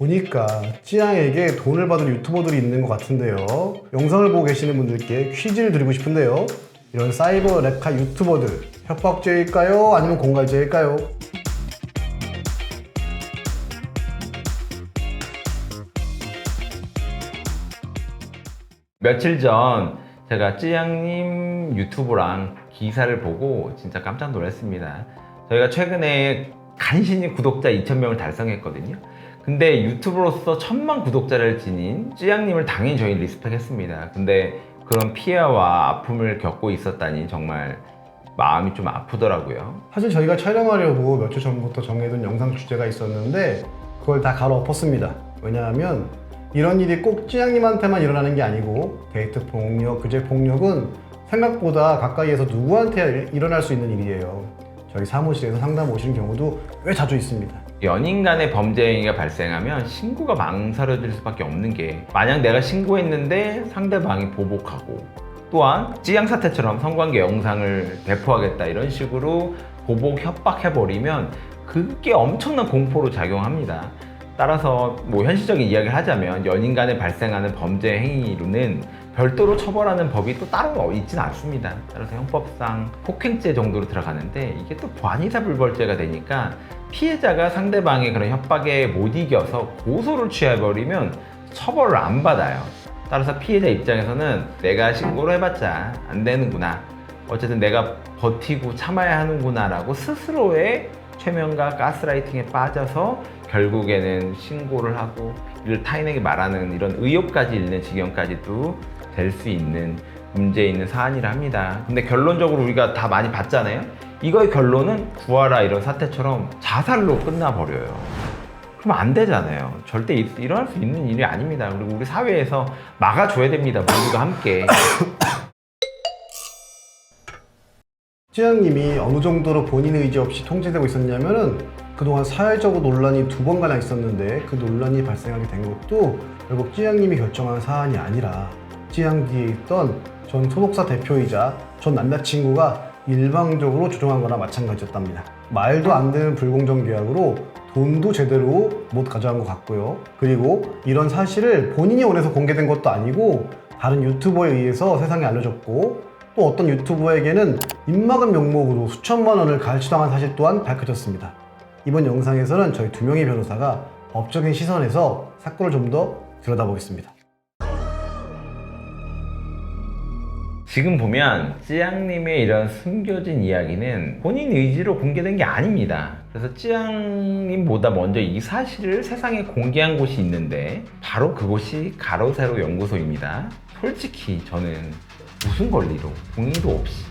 보니까 찌양에게 돈을 받을 유튜버들이 있는 것 같은데요. 영상을 보고 계시는 분들께 퀴즈를 드리고 싶은데요. 이런 사이버 랩카 유튜버들 협박죄일까요? 아니면 공갈죄일까요? 며칠 전 제가 찌양님 유튜브랑 기사를 보고 진짜 깜짝 놀랐습니다. 저희가 최근에 간신히 구독자 2,000명을 달성했거든요. 근데 유튜브로서 천만 구독자를 지닌 찌양님을 당연히 저희 리스펙했습니다. 근데 그런 피해와 아픔을 겪고 있었다니 정말 마음이 좀 아프더라고요. 사실 저희가 촬영하려고 몇 주 전부터 정해둔 영상 주제가 있었는데 그걸 다 갈아엎었습니다. 왜냐하면 이런 일이 꼭 찌양님한테만 일어나는 게 아니고 데이트 폭력, 규제 폭력은 생각보다 가까이에서 누구한테 일어날 수 있는 일이에요. 저희 사무실에서 상담 오시는 경우도 꽤 자주 있습니다. 연인 간의 범죄 행위가 발생하면 신고가 망설여질 수밖에 없는 게 만약 내가 신고했는데 상대방이 보복하고 또한 찌양 사태처럼 성관계 영상을 배포하겠다 이런 식으로 보복 협박해버리면 그게 엄청난 공포로 작용합니다. 따라서 뭐 현실적인 이야기를 하자면 연인 간에 발생하는 범죄 행위로는 별도로 처벌하는 법이 또 따로 있지는 않습니다. 따라서 형법상 폭행죄 정도로 들어가는데 이게 또 관이사 불벌죄가 되니까 피해자가 상대방의 그런 협박에 못 이겨서 고소를 취해버리면 처벌을 안 받아요. 따라서 피해자 입장에서는 내가 신고를 해봤자 안 되는구나. 어쨌든 내가 버티고 참아야 하는구나라고 스스로의 최면과 가스라이팅에 빠져서 결국에는 신고를 하고 이를 타인에게 말하는 이런 의혹까지 일는 지경까지도 될 수 있는 문제 있는 사안이라 합니다. 근데 결론적으로 우리가 다 많이 봤잖아요. 이거의 결론은 구하라 이런 사태처럼 자살로 끝나버려요. 그럼 안 되잖아요. 절대 일- 일어날 수 있는 일이 아닙니다. 그리고 우리 사회에서 막아줘야 됩니다. 모두가 함께. 찌양님이 어느 정도로 본인의 의지 없이 통제되고 있었냐면은 그동안 사회적으로 논란이 두 번가나 있었는데 그 논란이 발생하게 된 것도 결국 찌양님이 결정한 사안이 아니라 뒤에 있던 전 소속사 대표이자 전 남자친구가 일방적으로 조종한 거나 마찬가지였답니다. 말도 안 되는 불공정 계약으로 돈도 제대로 못 가져간 것 같고요. 그리고 이런 사실을 본인이 원해서 공개된 것도 아니고 다른 유튜버에 의해서 세상에 알려졌고 또 어떤 유튜버에게는 입막은 명목으로 수천만 원을 갈취당한 사실 또한 밝혀졌습니다. 이번 영상에서는 저희 두 명의 변호사가 법적인 시선에서 사건을 좀 더 들여다보겠습니다. 지금 보면 찌양님의 이런 숨겨진 이야기는 본인 의지로 공개된 게 아닙니다. 그래서 찌양님보다 먼저 이 사실을 세상에 공개한 곳이 있는데 바로 그곳이 가로세로 연구소입니다. 솔직히 저는 무슨 권리로 동의도 없이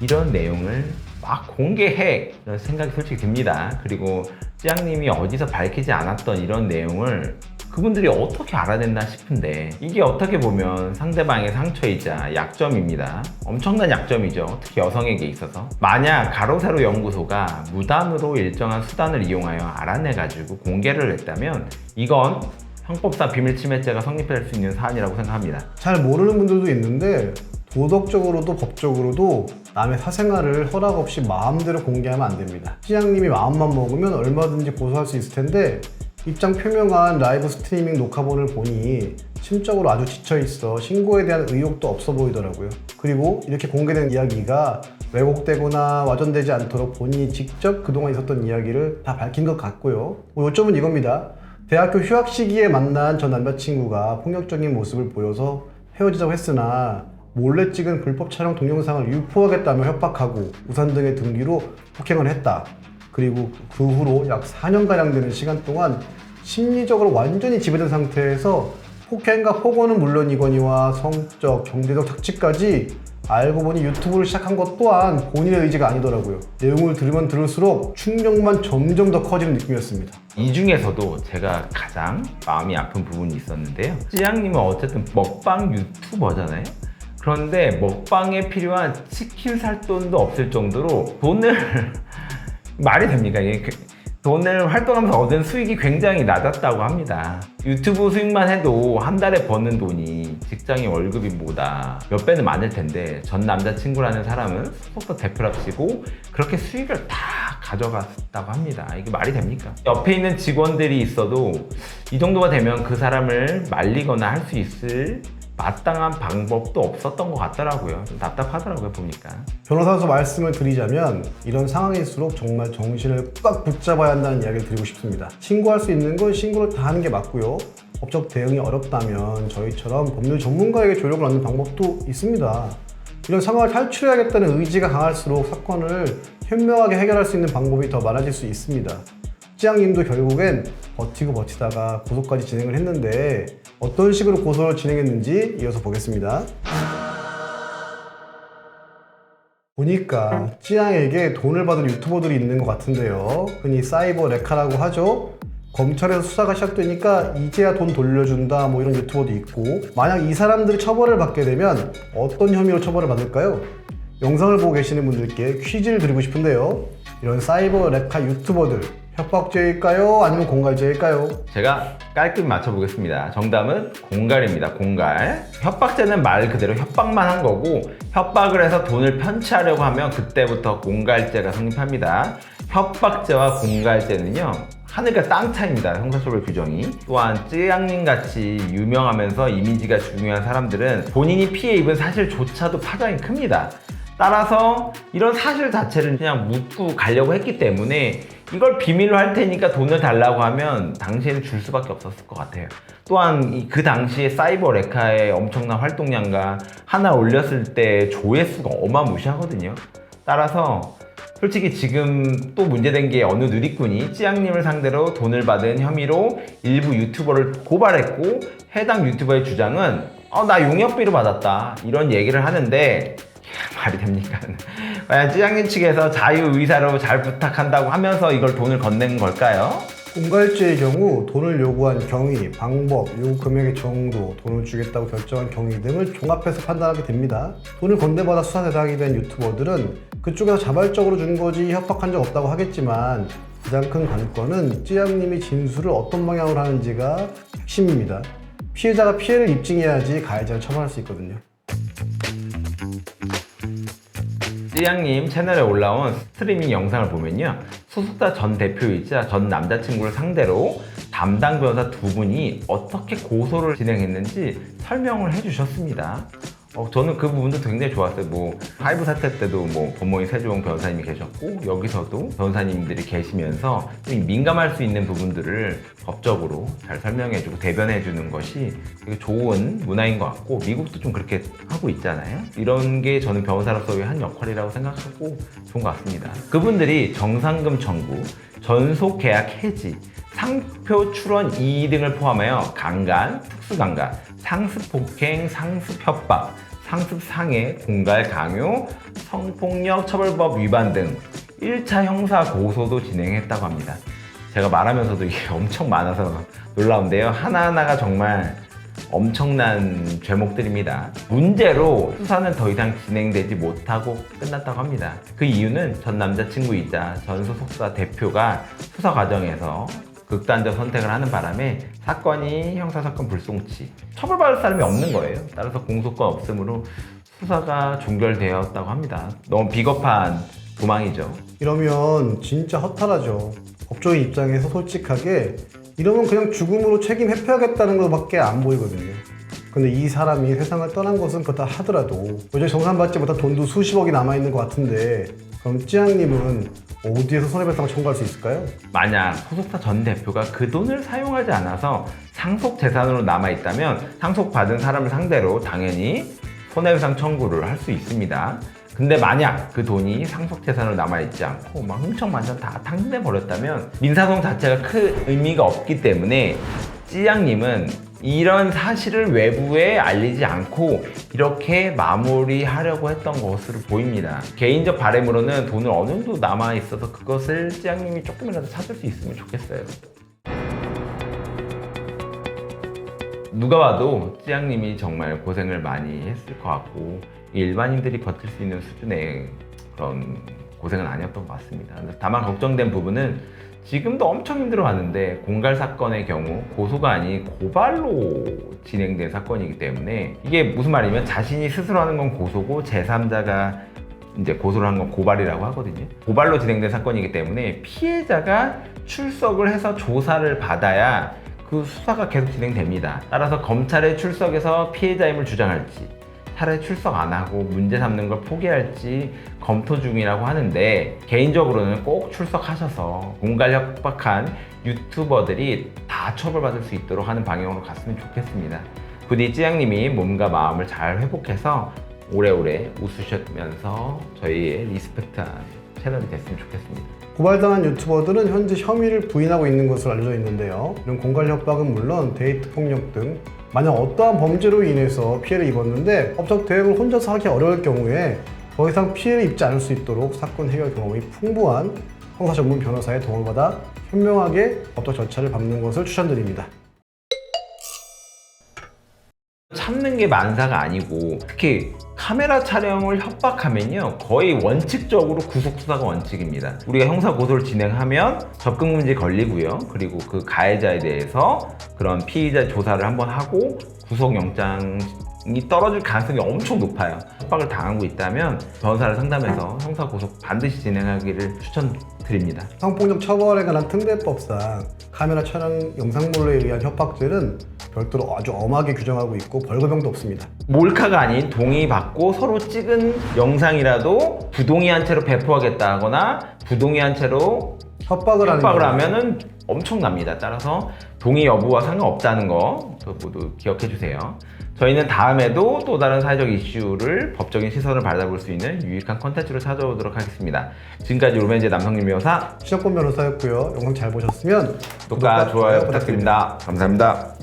이런 내용을 막 공개해 이런 생각이 솔직히 듭니다. 그리고 찌양님이 어디서 밝히지 않았던 이런 내용을 그분들이 어떻게 알아냈나 싶은데 이게 어떻게 보면 상대방의 상처이자 약점입니다. 엄청난 약점이죠. 특히 여성에게 있어서. 만약 가로세로 연구소가 무단으로 일정한 수단을 이용하여 알아내 가지고 공개를 했다면 이건 형법상 비밀침해죄가 성립할 수 있는 사안이라고 생각합니다. 잘 모르는 분들도 있는데 도덕적으로도 법적으로도 남의 사생활을 허락 없이 마음대로 공개하면 안 됩니다. 시장님이 마음만 먹으면 얼마든지 고소할 수 있을 텐데 입장 표명한 라이브 스트리밍 녹화본을 보니 심적으로 아주 지쳐 있어 신고에 대한 의욕도 없어 보이더라고요. 그리고 이렇게 공개된 이야기가 왜곡되거나 와전되지 않도록 본인이 직접 그동안 있었던 이야기를 다 밝힌 것 같고요. 뭐 요점은 이겁니다. 대학교 휴학 시기에 만난 전 남자친구가 폭력적인 모습을 보여서 헤어지자고 했으나 몰래 찍은 불법 촬영 동영상을 유포하겠다며 협박하고 우산 등의 등기로 폭행을 했다. 그리고 그 후로 약 4년가량 되는 시간 동안 심리적으로 완전히 지배된 상태에서 폭행과 폭언은 물론이거니와 성적, 경제적 착취까지 알고 보니 유튜브를 시작한 것 또한 본인의 의지가 아니더라고요. 내용을 들으면 들을수록 충격만 점점 더 커지는 느낌이었습니다. 이 중에서도 제가 가장 마음이 아픈 부분이 있었는데요. 찌양님은 어쨌든 먹방 유튜버잖아요. 그런데 먹방에 필요한 치킨 살 돈도 없을 정도로 돈을 말이 됩니까? 그- 돈을 활동하면서 얻은 수익이 굉장히 낮았다고 합니다. 유튜브 수익만 해도 한 달에 버는 돈이 직장인 월급이보다 몇 배는 많을 텐데 전 남자친구라는 사람은 소속사 대표랍시고 그렇게 수익을 다 가져갔다고 합니다. 이게 말이 됩니까? 옆에 있는 직원들이 있어도 이 정도가 되면 그 사람을 말리거나 할 수 있을 마땅한 방법도 없었던 것 같더라고요. 좀 답답하더라고요, 보니까. 변호사로서 말씀을 드리자면 이런 상황일수록 정말 정신을 꽉 붙잡아야 한다는 이야기를 드리고 싶습니다. 신고할 수 있는 건 신고를 다 하는 게 맞고요. 법적 대응이 어렵다면 저희처럼 법률 전문가에게 조력을 얻는 방법도 있습니다. 이런 상황을 탈출해야겠다는 의지가 강할수록 사건을 현명하게 해결할 수 있는 방법이 더 많아질 수 있습니다. 찌양님도 결국엔 버티고 버티다가 고소까지 진행을 했는데 어떤 식으로 고소를 진행했는지 이어서 보겠습니다. 보니까 찌양에게 돈을 받은 유튜버들이 있는 것 같은데요. 흔히 사이버 레카라고 하죠. 검찰에서 수사가 시작되니까 이제야 돈 돌려준다 뭐 이런 유튜버도 있고 만약 이 사람들이 처벌을 받게 되면 어떤 혐의로 처벌을 받을까요? 영상을 보고 계시는 분들께 퀴즈를 드리고 싶은데요. 이런 사이버 레카 유튜버들 협박죄일까요? 아니면 공갈죄일까요? 제가 깔끔히 맞춰보겠습니다. 정답은 공갈입니다. 공갈. 협박죄는 말 그대로 협박만 한 거고 협박을 해서 돈을 편취하려고 하면 그때부터 공갈죄가 성립합니다. 협박죄와 공갈죄는요. 하늘과 땅 차이입니다. 형사처벌 규정이. 또한 쯔양님 같이 유명하면서 이미지가 중요한 사람들은 본인이 피해 입은 사실조차도 파장이 큽니다. 따라서 이런 사실 자체를 그냥 묻고 가려고 했기 때문에 이걸 비밀로 할 테니까 돈을 달라고 하면 당시에는 줄 수밖에 없었을 것 같아요. 또한 이- 그 당시에 사이버 레카의 엄청난 활동량과 하나 올렸을 때 조회수가 어마무시하거든요. 따라서 솔직히 지금 또 문제된 게 어느 누리꾼이 찌양님을 상대로 돈을 받은 혐의로 일부 유튜버를 고발했고 해당 유튜버의 주장은 어, 나 용역비로 받았다 이런 얘기를 하는데 말이 됩니까? 과연 찌양님 측에서 자유의사로 잘 부탁한다고 하면서 이걸 돈을 건넨 걸까요? 공갈죄의 경우 돈을 요구한 경위, 방법, 요구 금액의 정도, 돈을 주겠다고 결정한 경위 등을 종합해서 판단하게 됩니다. 돈을 건네받아 수사 대상이 된 유튜버들은 그쪽에서 자발적으로 준 거지 협박한 적 없다고 하겠지만 가장 큰 관건은 찌양님이 진술을 어떤 방향으로 하는지가 핵심입니다. 피해자가 피해를 입증해야지 가해자를 처벌할 수 있거든요. 찌양님 채널에 올라온 스트리밍 영상을 보면요. 소속사 전 대표이자 전 남자친구를 상대로 담당 변호사 두 분이 어떻게 고소를 진행했는지 설명을 해주셨습니다. 어, 저는 그 부분도 굉장히 좋았어요. 뭐, 하이브 사태 때도 뭐, 법무인 세종 변호사님이 계셨고, 여기서도 변호사님들이 계시면서 좀 민감할 수 있는 부분들을 법적으로 잘 설명해주고 대변해주는 것이 되게 좋은 문화인 것 같고, 미국도 좀 그렇게 하고 있잖아요. 이런 게 저는 변호사로서의 한 역할이라고 생각하고 좋은 것 같습니다. 그분들이 정상금 청구, 전속 계약 해지, 상표 출원 이의 등을 포함하여 강간, 특수강간, 상습 폭행, 상습 협박, 상습 상해, 공갈 강요, 성폭력 처벌법 위반 등 1차 형사 고소도 진행했다고 합니다. 제가 말하면서도 이게 엄청 많아서 놀라운데요. 하나하나가 정말 엄청난 죄목들입니다. 문제로 수사는 더 이상 진행되지 못하고 끝났다고 합니다. 그 이유는 전 남자친구이자 전 소속사 대표가 수사 과정에서 극단적 선택을 하는 바람에 사건이 형사사건 불송치 처벌받을 사람이 없는 거예요. 따라서 공소권 없음으로 수사가 종결되었다고 합니다. 너무 비겁한 도망이죠. 이러면 진짜 허탈하죠. 법조인 입장에서 솔직하게 이러면 그냥 죽음으로 책임 회피하겠다는 것밖에 안 보이거든요. 근데 이 사람이 세상을 떠난 것은 그렇다 하더라도 여전히 정산받지 못한 돈도 수십억이 남아있는 것 같은데 그럼 찌양님은 어디에서 손해배상을 청구할 수 있을까요? 만약 소속사 전 대표가 그 돈을 사용하지 않아서 상속 재산으로 남아 있다면 상속받은 사람을 상대로 당연히 손해배상 청구를 할 수 있습니다. 근데 만약 그 돈이 상속 재산으로 남아 있지 않고 막 흥청만청 다 탕진해 버렸다면 민사소송 자체가 큰 의미가 없기 때문에 찌양님은 이런 사실을 외부에 알리지 않고 이렇게 마무리하려고 했던 것으로 보입니다. 개인적 바람으로는 돈을 어느 정도 남아 있어서 그것을 찌양님이 조금이라도 찾을 수 있으면 좋겠어요. 누가 봐도 찌양님이 정말 고생을 많이 했을 것 같고 일반인들이 버틸 수 있는 수준의 그런 고생은 아니었던 것 같습니다. 다만 걱정된 부분은 지금도 엄청 힘들어하는데 공갈 사건의 경우 고소가 아닌 고발로 진행된 사건이기 때문에 이게 무슨 말이냐면 자신이 스스로 하는 건 고소고 제3자가 이제 고소를 한 건 고발이라고 하거든요. 고발로 진행된 사건이기 때문에 피해자가 출석을 해서 조사를 받아야 그 수사가 계속 진행됩니다. 따라서 검찰에 출석해서 피해자임을 주장할지 차라리 출석 안 하고 문제 삼는 걸 포기할지 검토 중이라고 하는데 개인적으로는 꼭 출석하셔서 공갈 협박한 유튜버들이 다 처벌받을 수 있도록 하는 방향으로 갔으면 좋겠습니다. 부디 찌양님이 몸과 마음을 잘 회복해서 오래오래 웃으셨면서 저희의 리스펙트한 채널이 됐으면 좋겠습니다. 고발당한 유튜버들은 현재 혐의를 부인하고 있는 것으로 알려져 있는데요. 이런 공갈 협박은 물론 데이트 폭력 등 만약 어떠한 범죄로 인해서 피해를 입었는데 법적 대응을 혼자서 하기 어려울 경우에 더 이상 피해를 입지 않을 수 있도록 사건 해결 경험이 풍부한 형사 전문 변호사의 도움을 받아 현명하게 법적 절차를 밟는 것을 추천드립니다. 참는 게 만사가 아니고 특히 카메라 촬영을 협박하면요 거의 원칙적으로 구속 수사가 원칙입니다. 우리가 형사 고소를 진행하면 접근 금지 걸리고요. 그리고 그 가해자에 대해서 그런 피의자 조사를 한번 하고 구속 영장 이 떨어질 가능성이 엄청 높아요. 협박을 당하고 있다면 변호사를 상담해서 형사 고소 반드시 진행하기를 추천드립니다. 성폭력 처벌에 관한 특례법상 카메라 촬영 영상물로에 의한 협박죄는 별도로 아주 엄하게 규정하고 있고 벌금형도 없습니다. 몰카가 아닌 동의받고 서로 찍은 영상이라도 부동의한 채로 배포하겠다 하거나 부동의한 채로 협박을 하는 협박을 경우는 하면은 엄청납니다. 따라서 동의 여부와 상관없다는 거 모두 기억해 주세요. 저희는 다음에도 또 다른 사회적 이슈를 법적인 시선을 받아볼 수 있는 유익한 컨텐츠로 찾아오도록 하겠습니다. 지금까지 로맨즈 남성님 묘사 신혁권 변호사였고요. 영상 잘 보셨으면 구독과 좋아요 부탁드립니다. 감사합니다.